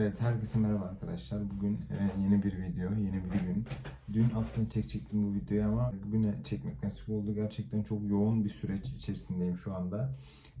Evet, herkese merhaba arkadaşlar. Bugün yeni bir video, yeni bir gün. Dün aslında tek çektim bu videoyu ama bugüne çekmek nasip oldu. Gerçekten çok yoğun bir süreç içerisindeyim şu anda.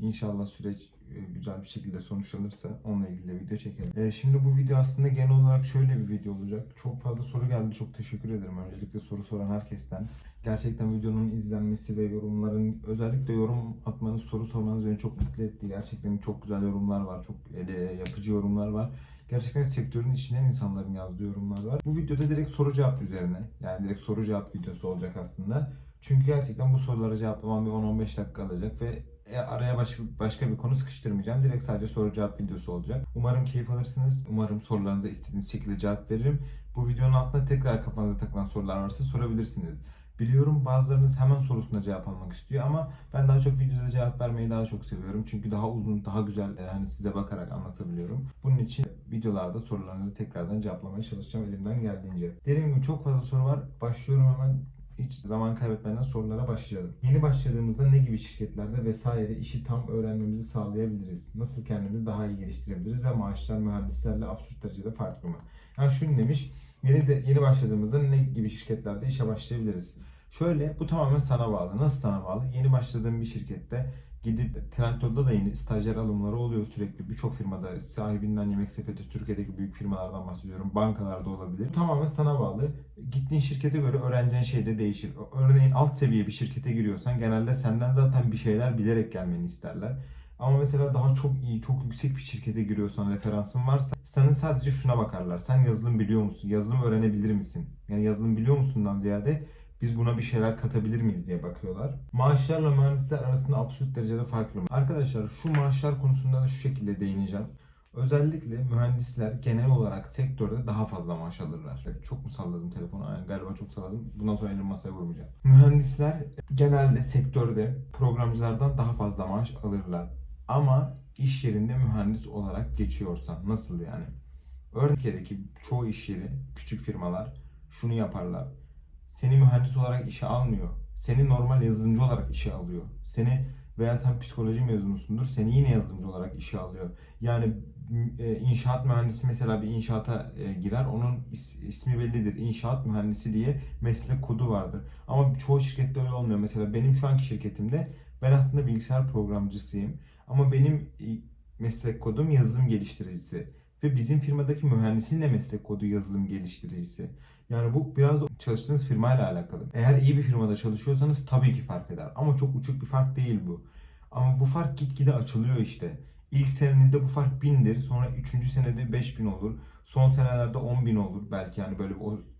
İnşallah süreç e, güzel bir şekilde sonuçlanırsa onunla ilgili de video çekelim. E, şimdi bu video aslında genel olarak şöyle bir video olacak. Çok fazla soru geldi. Çok teşekkür ederim öncelikle soru soran herkesten. Gerçekten videonun izlenmesi ve yorumların özellikle yorum atmanız, soru sormanız beni çok mutlu etti. Gerçekten çok güzel yorumlar var. Çok ele, yapıcı yorumlar var. Gerçekten sektörün içinden insanların yazdığı yorumlar var. Bu videoda direkt soru cevap üzerine yani direkt soru cevap videosu olacak aslında. Çünkü gerçekten bu soruları cevaplamam bir 10-15 dakika alacak ve araya başka, başka bir konu sıkıştırmayacağım. Direkt sadece soru cevap videosu olacak. Umarım keyif alırsınız. Umarım sorularınıza istediğiniz şekilde cevap veririm. Bu videonun altında tekrar kafanıza takılan sorular varsa sorabilirsiniz. Biliyorum bazılarınız hemen sorusuna cevap almak istiyor ama ben daha çok videoda cevap vermeyi daha çok seviyorum. Çünkü daha uzun, daha güzel e, hani size bakarak anlatabiliyorum. Bunun için videolarda sorularınızı tekrardan cevaplamaya çalışacağım elimden geldiğince. Dediğim gibi çok fazla soru var. Başlıyorum hemen hiç zaman kaybetmeden sorulara başlayalım. Yeni başladığımızda ne gibi şirketlerde vesaire işi tam öğrenmemizi sağlayabiliriz? Nasıl kendimizi daha iyi geliştirebiliriz ve maaşlar mühendislerle absürt derecede farklı mı? Yani şunu demiş, yeni de yeni başladığımızda ne gibi şirketlerde işe başlayabiliriz? Şöyle, bu tamamen sana bağlı. Nasıl sana bağlı? Yeni başladığın bir şirkette gidip Trendyol'da da yeni stajyer alımları oluyor sürekli. Birçok firmada sahibinden Yemek Sepeti, Türkiye'deki büyük firmalardan bahsediyorum. Bankalarda olabilir. Tamamen sana bağlı. Gittiğin şirkete göre öğreneceğin şey de değişir. Örneğin alt seviye bir şirkete giriyorsan genelde senden zaten bir şeyler bilerek gelmeni isterler. Ama mesela daha çok iyi, çok yüksek bir şirkete giriyorsan, referansın varsa senin sadece şuna bakarlar. Sen yazılım biliyor musun? Yazılım öğrenebilir misin? Yani yazılım biliyor musundan ziyade biz buna bir şeyler katabilir miyiz diye bakıyorlar. Maaşlarla mühendisler arasında absürt derecede farklı mı? Arkadaşlar şu maaşlar konusunda da şu şekilde değineceğim. Özellikle mühendisler genel olarak sektörde daha fazla maaş alırlar. Çok mu salladım telefonu? Aynen, galiba çok salladım. Bundan sonra elimi masaya vurmayacağım. Mühendisler genelde sektörde programcılardan daha fazla maaş alırlar. Ama iş yerinde mühendis olarak geçiyorsan nasıl yani? Örneğin çoğu iş yeri, küçük firmalar şunu yaparlar seni mühendis olarak işe almıyor. Seni normal yazılımcı olarak işe alıyor. Seni veya sen psikoloji mezunusundur. Seni yine yazılımcı olarak işe alıyor. Yani e, inşaat mühendisi mesela bir inşaata e, girer. Onun is, ismi bellidir. İnşaat mühendisi diye meslek kodu vardır. Ama çoğu şirkette öyle olmuyor. Mesela benim şu anki şirketimde ben aslında bilgisayar programcısıyım. Ama benim meslek kodum yazılım geliştiricisi. Ve bizim firmadaki mühendisin de meslek kodu yazılım geliştiricisi. Yani bu biraz da çalıştığınız firmayla alakalı. Eğer iyi bir firmada çalışıyorsanız tabii ki fark eder. Ama çok uçuk bir fark değil bu. Ama bu fark gitgide açılıyor işte. İlk senenizde bu fark bindir. Sonra 3. senede 5000 olur. Son senelerde 10.000 olur belki yani böyle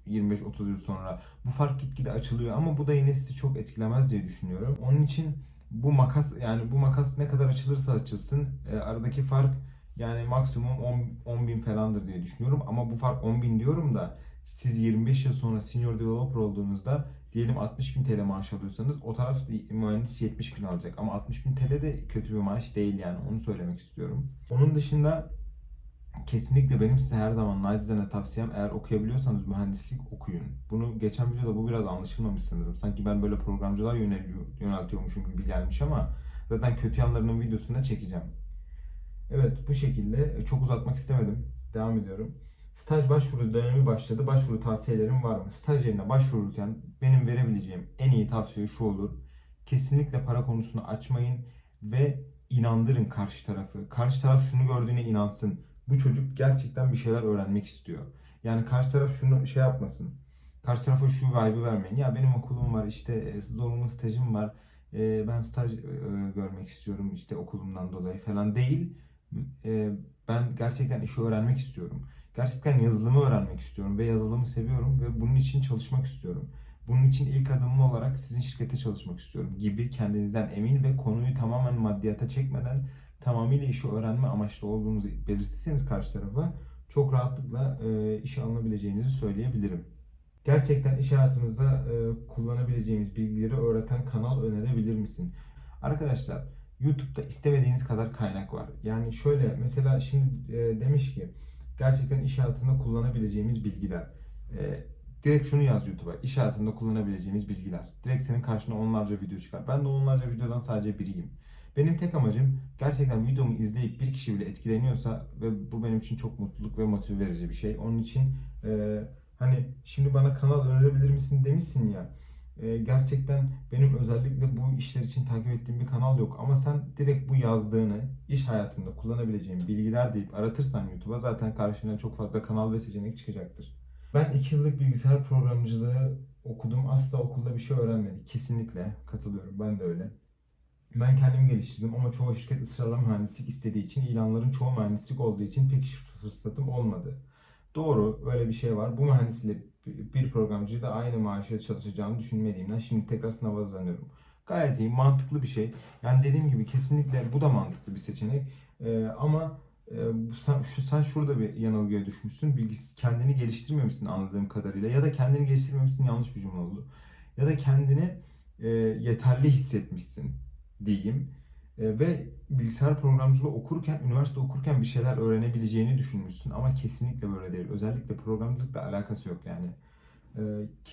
25-30 yıl sonra. Bu fark gitgide açılıyor ama bu da yine sizi çok etkilemez diye düşünüyorum. Onun için bu makas yani bu makas ne kadar açılırsa açılsın e, aradaki fark yani maksimum 10, 10 bin falandır diye düşünüyorum. Ama bu fark 10 bin diyorum da siz 25 yıl sonra senior developer olduğunuzda diyelim 60 bin TL maaş alıyorsanız o taraf mühendis 70 bin alacak. Ama 60 bin TL de kötü bir maaş değil yani onu söylemek istiyorum. Onun dışında kesinlikle benim size her zaman nacizane tavsiyem eğer okuyabiliyorsanız mühendislik okuyun. Bunu geçen videoda bu biraz anlaşılmamış sanırım. Sanki ben böyle programcılar yöneliyor, yöneltiyormuşum gibi gelmiş ama zaten kötü yanlarının videosunu da çekeceğim. Evet bu şekilde çok uzatmak istemedim. Devam ediyorum. Staj başvuru dönemi başladı. Başvuru tavsiyelerim var mı? Staj yerine başvururken benim verebileceğim en iyi tavsiye şu olur. Kesinlikle para konusunu açmayın ve inandırın karşı tarafı. Karşı taraf şunu gördüğüne inansın. Bu çocuk gerçekten bir şeyler öğrenmek istiyor. Yani karşı taraf şunu şey yapmasın. Karşı tarafa şu vibe'ı vermeyin. Ya benim okulum var işte e, zorunlu stajım var. E, ben staj e, görmek istiyorum işte okulumdan dolayı falan değil. Ben gerçekten işi öğrenmek istiyorum gerçekten yazılımı öğrenmek istiyorum ve yazılımı seviyorum ve bunun için çalışmak istiyorum. Bunun için ilk adımım olarak sizin şirkete çalışmak istiyorum gibi kendinizden emin ve konuyu tamamen maddiyata çekmeden tamamıyla işi öğrenme amaçlı olduğunuzu belirtirseniz karşı tarafa çok rahatlıkla e, işe alınabileceğinizi söyleyebilirim. Gerçekten iş hayatımızda e, kullanabileceğimiz bilgileri öğreten kanal önerebilir misin? Arkadaşlar YouTube'da istemediğiniz kadar kaynak var. Yani şöyle mesela şimdi e, demiş ki gerçekten iş hayatında kullanabileceğimiz bilgiler. E, direkt şunu yaz YouTube'a. İş hayatında kullanabileceğimiz bilgiler. Direkt senin karşına onlarca video çıkar. Ben de onlarca videodan sadece biriyim. Benim tek amacım gerçekten videomu izleyip bir kişi bile etkileniyorsa ve bu benim için çok mutluluk ve motive verici bir şey. Onun için e, hani şimdi bana kanal önerebilir misin demişsin ya. E, gerçekten benim özellikle bu işler için takip ettiğim bir kanal yok. Ama sen direkt bu yazdığını iş hayatında kullanabileceğin bilgiler deyip aratırsan YouTube'a zaten karşına çok fazla kanal ve seçenek çıkacaktır. Ben 2 yıllık bilgisayar programcılığı okudum. Asla okulda bir şey öğrenmedik. Kesinlikle katılıyorum. Ben de öyle. Ben kendimi geliştirdim ama çoğu şirket ısrarla mühendislik istediği için, ilanların çoğu mühendislik olduğu için pek iş fırsatım olmadı. Doğru, öyle bir şey var. Bu mühendisle bir programcıyı da aynı maaşla çalışacağını düşünmediğimden şimdi tekrar sınava hazırlanıyorum. Gayet iyi, mantıklı bir şey. Yani dediğim gibi kesinlikle bu da mantıklı bir seçenek. Ee, ama e, sen, şu, sen şurada bir yanılgıya düşmüşsün. Bilgisi, kendini geliştirmemişsin anladığım kadarıyla. Ya da kendini geliştirmemişsin yanlış bir cümle oldu. Ya da kendini e, yeterli hissetmişsin diyeyim. E, ve bilgisayar programcılığı okurken, üniversite okurken bir şeyler öğrenebileceğini düşünmüşsün ama kesinlikle böyle değil. Özellikle programcılıkla alakası yok yani. E,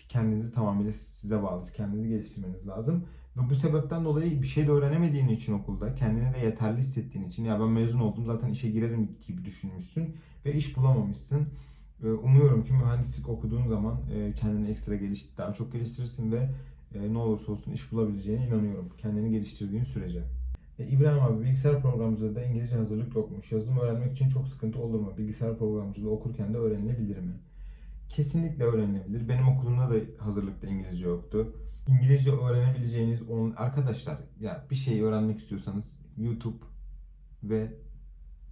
kendinizi tamamıyla size bağlı, kendinizi geliştirmeniz lazım. Ve bu sebepten dolayı bir şey de öğrenemediğin için okulda, kendini de yeterli hissettiğin için ya ben mezun oldum zaten işe girerim gibi düşünmüşsün ve iş bulamamışsın. E, Umuyorum ki mühendislik okuduğun zaman kendini ekstra geliş daha çok geliştirirsin ve ne olursa olsun iş bulabileceğine inanıyorum. Kendini geliştirdiğin sürece. E, İbrahim abi bilgisayar programcılığı İngilizce hazırlık yokmuş. Yazılım öğrenmek için çok sıkıntı olur mu? Bilgisayar programcılığı okurken de öğrenilebilir mi? Kesinlikle öğrenilebilir. Benim okulumda da hazırlıkta İngilizce yoktu. İngilizce öğrenebileceğiniz on arkadaşlar ya bir şeyi öğrenmek istiyorsanız YouTube ve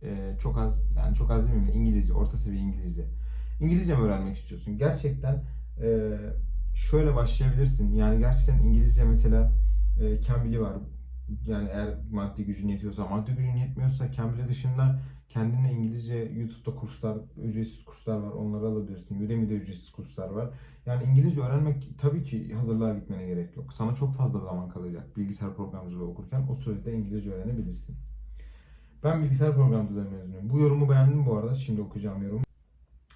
e, çok az yani çok az demeyeyim de İngilizce, orta seviye İngilizce. İngilizce mi öğrenmek istiyorsun? Gerçekten e, şöyle başlayabilirsin. Yani gerçekten İngilizce mesela e, Cambly'i var. Yani eğer maddi gücün yetiyorsa, maddi gücün yetmiyorsa Cambly dışında kendine İngilizce YouTube'da kurslar, ücretsiz kurslar var. Onları alabilirsin. Udemy'de ücretsiz kurslar var. Yani İngilizce öğrenmek tabii ki hazırlığa gitmene gerek yok. Sana çok fazla zaman kalacak bilgisayar programcılığı okurken. O sürede İngilizce öğrenebilirsin. Ben bilgisayar programcılığı mezunuyum. Bu yorumu beğendim bu arada. Şimdi okuyacağım yorum.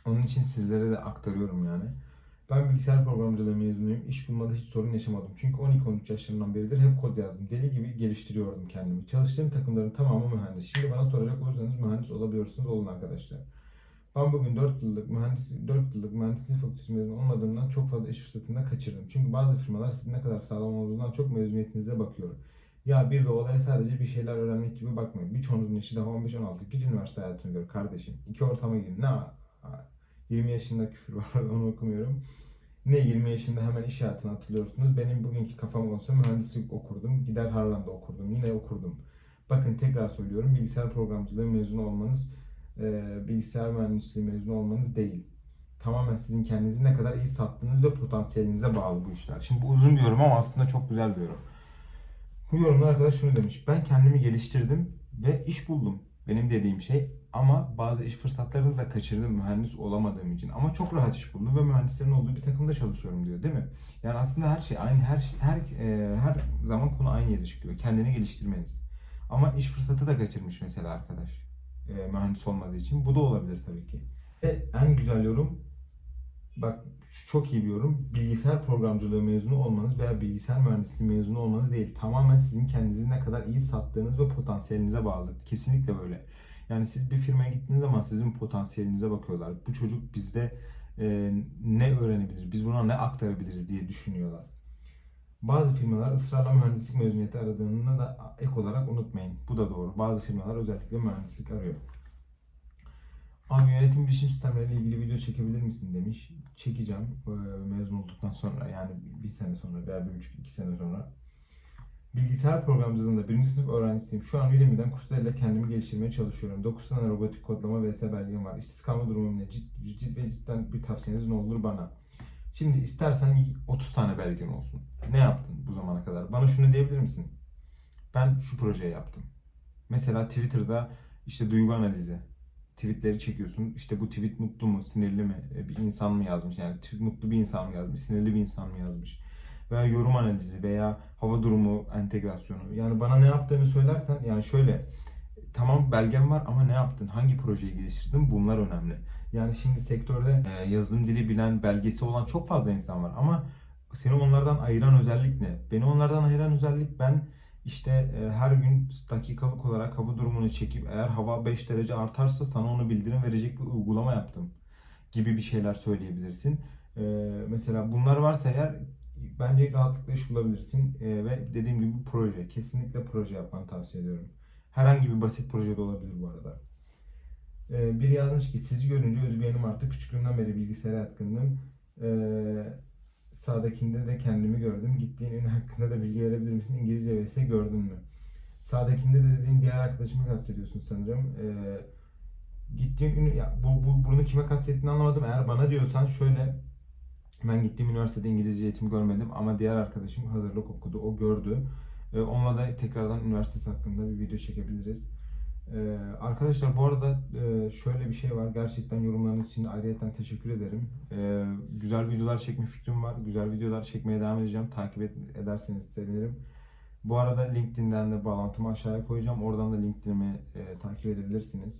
Onun için sizlere de aktarıyorum yani. Ben bilgisayar programcılığı mezunuyum. İş bulmada hiç sorun yaşamadım. Çünkü 12-13 yaşlarından beridir hep kod yazdım. Deli gibi geliştiriyordum kendimi. Çalıştığım takımların tamamı mühendis. Şimdi bana soracak olursanız mühendis olabiliyorsunuz olun arkadaşlar. Ben bugün 4 yıllık mühendis 4 yıllık mühendislik fakültesi mezunu olmadığımdan çok fazla iş fırsatını kaçırdım. Çünkü bazı firmalar sizin ne kadar sağlam olduğundan çok mezuniyetinize bakıyor. Ya bir de olaya sadece bir şeyler öğrenmek gibi bakmayın. Birçoğunuzun yaşı daha 15-16. Git üniversite hayatını gör kardeşim. İki ortama girin. Ne 20 yaşında küfür var onu okumuyorum. Ne 20 yaşında hemen iş hayatına atılıyorsunuz. Benim bugünkü kafam olsa mühendislik okurdum. Gider Harran'da okurdum. Yine okurdum. Bakın tekrar söylüyorum. Bilgisayar programcılığı mezunu olmanız e, bilgisayar mühendisliği mezunu olmanız değil. Tamamen sizin kendinizi ne kadar iyi sattığınız ve potansiyelinize bağlı bu işler. Şimdi bu uzun bir yorum ama aslında çok güzel bir yorum. Bu yorumda arkadaş şunu demiş. Ben kendimi geliştirdim ve iş buldum. Benim dediğim şey ama bazı iş fırsatlarını da kaçırdım mühendis olamadığım için. Ama çok rahat iş buldum ve mühendislerin olduğu bir takımda çalışıyorum diyor değil mi? Yani aslında her şey aynı her şey- her e, her zaman konu aynı yere çıkıyor. Kendini geliştirmeniz. Ama iş fırsatı da kaçırmış mesela arkadaş. E, mühendis olmadığı için. Bu da olabilir tabii ki. Ve en güzel yorum bak çok iyi bir. Bilgisayar programcılığı mezunu olmanız veya bilgisayar mühendisliği mezunu olmanız değil. Tamamen sizin kendinizi ne kadar iyi sattığınız ve potansiyelinize bağlı. Kesinlikle böyle. Yani siz bir firmaya gittiğiniz zaman sizin potansiyelinize bakıyorlar. Bu çocuk bizde e, ne öğrenebilir, biz buna ne aktarabiliriz diye düşünüyorlar. Bazı firmalar ısrarla mühendislik mezuniyeti aradığını da ek olarak unutmayın. Bu da doğru. Bazı firmalar özellikle mühendislik arıyor. Abi yönetim bilişim sistemleriyle ilgili video çekebilir misin demiş. Çekeceğim e, mezun olduktan sonra yani bir sene sonra veya bir buçuk iki sene sonra. Bilgisayar programcılığında birinci sınıf öğrencisiyim. Şu an Udemy'den kurslarıyla kendimi geliştirmeye çalışıyorum. 9 tane robotik kodlama vs belgem var. İşsiz kalma durumum ne? Cid, cid cidden bir tavsiyeniz ne olur bana? Şimdi istersen 30 tane belgen olsun. Ne yaptın bu zamana kadar? Bana şunu diyebilir misin? Ben şu projeyi yaptım. Mesela Twitter'da işte duygu analizi. Tweetleri çekiyorsun. İşte bu tweet mutlu mu, sinirli mi? E, Bir insan mı yazmış? Yani tweet mutlu bir insan mı yazmış, sinirli bir insan mı yazmış? Veya yorum analizi veya hava durumu entegrasyonu. Yani bana ne yaptığını söylersen yani şöyle tamam belgen var ama ne yaptın? Hangi projeyi geliştirdin? Bunlar önemli. Yani şimdi sektörde e, yazılım dili bilen, belgesi olan çok fazla insan var ama seni onlardan ayıran özellik ne? Beni onlardan ayıran özellik ben işte e, her gün dakikalık olarak hava durumunu çekip eğer hava 5 derece artarsa sana onu bildirim verecek bir uygulama yaptım gibi bir şeyler söyleyebilirsin. E, mesela bunlar varsa eğer bence rahatlıkla iş bulabilirsin E, ve dediğim gibi proje kesinlikle proje yapmanı tavsiye ediyorum. Herhangi bir basit proje de olabilir bu arada. Biri yazmış ki sizi görünce özgüvenim arttı. Küçüklüğümden beri bilgisayara yatkındım. Sağdakinde de kendimi gördüm. Gittiğin ün hakkında da bilgi verebilir misin? İngilizce vs gördün mü? Sağdakinde de dediğin diğer arkadaşımı kastediyorsun sanırım. E, gittiğin ün, ya bu, bu, bunu kime kastettiğini anlamadım. Eğer bana diyorsan şöyle ben gittiğim üniversitede İngilizce eğitim görmedim ama diğer arkadaşım hazırlık okudu. O gördü. E, onunla da tekrardan üniversitesi hakkında bir video çekebiliriz. Ee, arkadaşlar bu arada e, şöyle bir şey var. Gerçekten yorumlarınız için ayrıyeten teşekkür ederim. Ee, güzel videolar çekme fikrim var. Güzel videolar çekmeye devam edeceğim. Takip et- ederseniz sevinirim. Bu arada LinkedIn'den de bağlantımı aşağıya koyacağım. Oradan da LinkedIn'imi e, takip edebilirsiniz.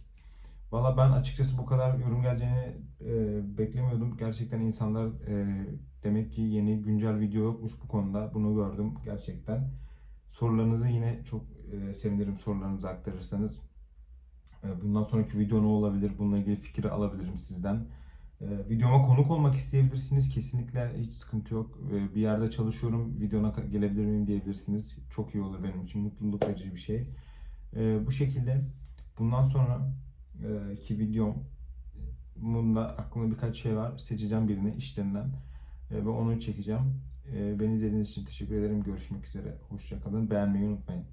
Valla ben açıkçası bu kadar yorum geleceğini e, beklemiyordum. Gerçekten insanlar e, demek ki yeni güncel video yokmuş bu konuda. Bunu gördüm gerçekten. Sorularınızı yine çok e, sevinirim sorularınızı aktarırsanız. E, Bundan sonraki video ne olabilir? Bununla ilgili fikir alabilirim sizden. E, Videoma konuk olmak isteyebilirsiniz. Kesinlikle hiç sıkıntı yok. E, Bir yerde çalışıyorum. Videona gelebilir miyim diyebilirsiniz. Çok iyi olur benim için. Mutluluk verici bir şey. Bu şekilde bundan sonra e, ki videom bunda aklımda birkaç şey var. Seçeceğim birini işlerinden ve onu çekeceğim. Beni izlediğiniz için teşekkür ederim. Görüşmek üzere. Hoşçakalın. Beğenmeyi unutmayın.